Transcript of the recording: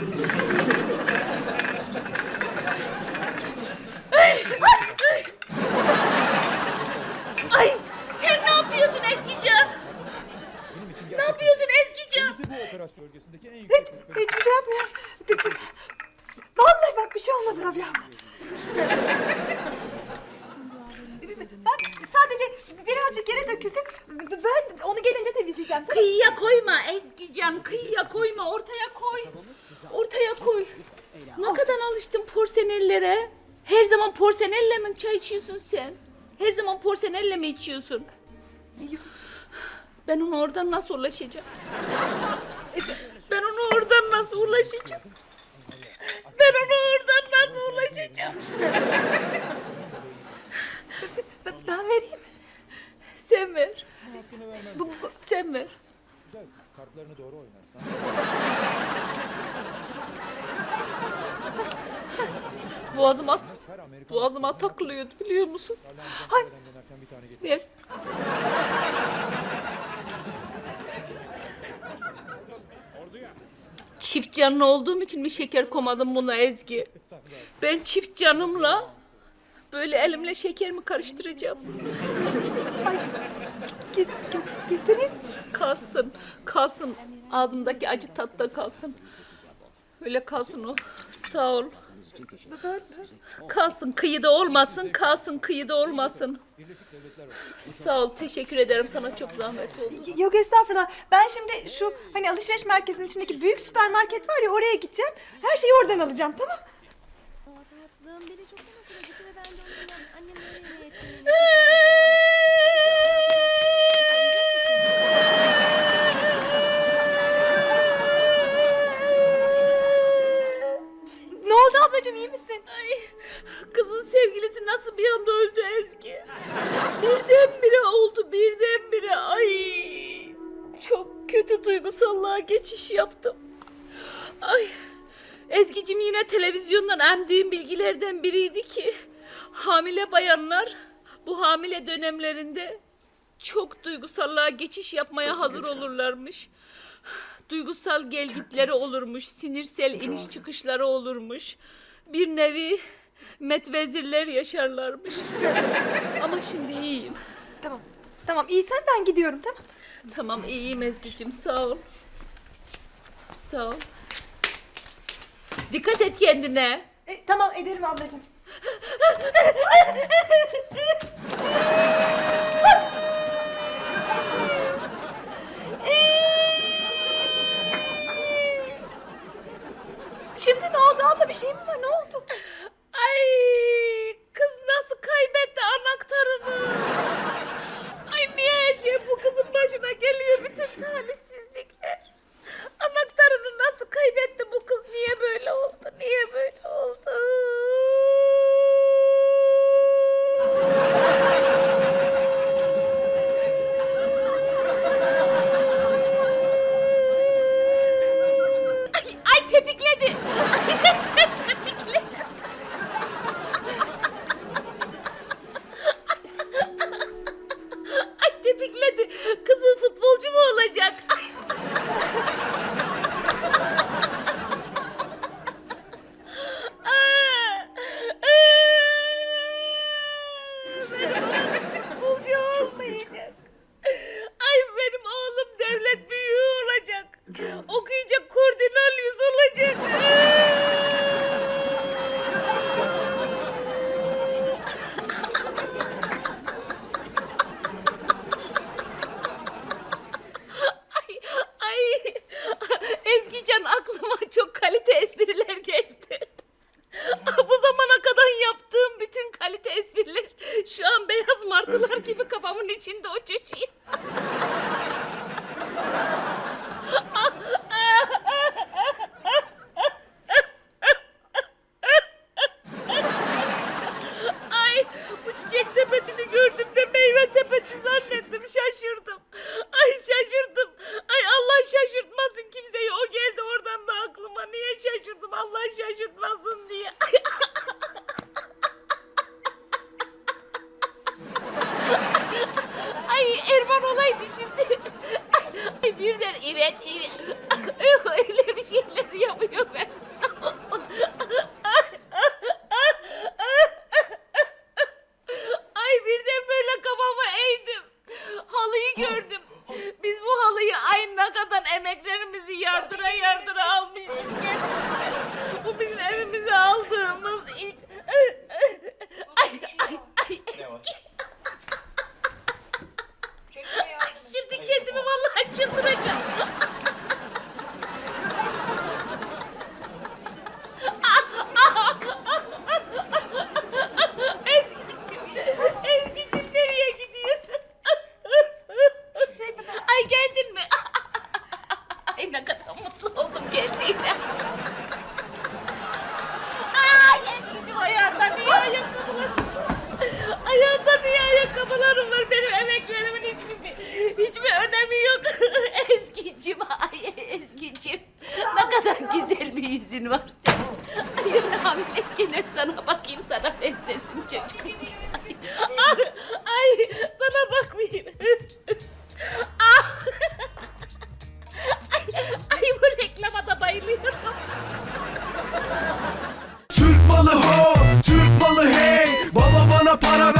Ay sen ne yapıyorsun Ezgican? Ne yapıyorsun Ezgican? bu operasyon bölgesindeki en Hiç, yüksek hiçbir şey yapmıyorum. Vallahi bak bir şey olmadı abi abla. Döküldü. Ben onu gelince temizleyeceğim. Kıyıya koyma Ezgican, kıyıya koyma, ortaya koy. Ortaya koy. Ne kadar alıştın porsenellere? Her zaman porsenelle mi çay içiyorsun sen? Her zaman porsenelle mi içiyorsun? Ben onu oradan nasıl ulaşacağım? Ben onu oradan nasıl ulaşacağım? Ben onu oradan nasıl ulaşacağım? Ben, ben vereyim. Sen ver. hakkını vermem. Ver. Güzel kız kartlarını doğru oynarsan. Boğazıma, boğazıma takılıyordu biliyor musun? Hay. Ver. Çift canlı olduğum için mi şeker komadım buna Ezgi? Ben çift canımla böyle elimle şeker mi karıştıracağım? ay, get, getireyim. Kalsın, kalsın. Ağzımdaki acı tatta kalsın. Öyle kalsın o. Sağ ol. Kalsın kıyıda olmasın, kalsın kıyıda olmasın. Sağ ol, teşekkür ederim. Sana çok zahmet oldu. Yok estağfurullah. Ben şimdi şu hani alışveriş merkezinin içindeki büyük süpermarket var ya oraya gideceğim. Her şeyi oradan alacağım tamam tatlım beni çok hoşuna gitti ve ben de onunla annemle yemeğe etmeyi ablacığım iyi misin? Ay, kızın sevgilisi nasıl bir anda öldü Ezgi? Birdenbire oldu, birdenbire. Ay, çok kötü duygusallığa geçiş yaptım. Ay, Ezgi'cim yine televizyondan emdiğim bilgilerden biriydi ki... ...hamile bayanlar bu hamile dönemlerinde çok duygusallığa geçiş yapmaya hazır olurlarmış. Duygusal gelgitleri olurmuş, sinirsel iniş çıkışları olurmuş. Bir nevi metvezirler yaşarlarmış. Ama şimdi iyiyim. Tamam. Tamam iyisen ben gidiyorum tamam. Tamam iyiyim Ezgi'cim sağ ol. Sağ ol. Dikkat et kendine. E, tamam ederim ablacığım. Şimdi ne oldu abla bir şey mi var ne oldu? Ay kız nasıl kaybetti anahtarını? Ay niye her şey bu kızın başına geliyor bütün talihsizlikler? Okuyacak kordinal yüz olacak. Şaşırdım. Ay şaşırdım. Ay Allah şaşırtmasın kimseyi o geldi oradan da aklıma. Niye şaşırdım Allah şaşırtmasın diye. Ay, Erman olaydı şimdi. Ay birden evet evet. Öyle bir şeyler yapıyor ben. yardıra yardıra almıştım kendime. Bu bizim evimize aldığımız ilk... Ay ay ay eski. Şimdi kendimi vallahi çıldıracağım. Ezgi'cim, Ezgi'cim nereye gidiyorsun? Şey, Ay geldin mi? Ay ne kadar mutlu oldum geldiğine. Ay Ezgi'cim ayağında niye ayakkabılarım Ayağında niye ayakkabılarım var? Benim emeklerimin hiçbir, hiçbir önemi yok. Ezgi'cim, ay Ezgi'cim. Ne kadar güzel bir yüzün var senin. Ay ben hamileyken hep sana bakayım sana benzesin çocuk. Ay, ay, ay sana bakmayayım. Ah! Ay, ay bu reklama da bayılıyorum. Türk malı ho, Türk malı hey Baba bana para ver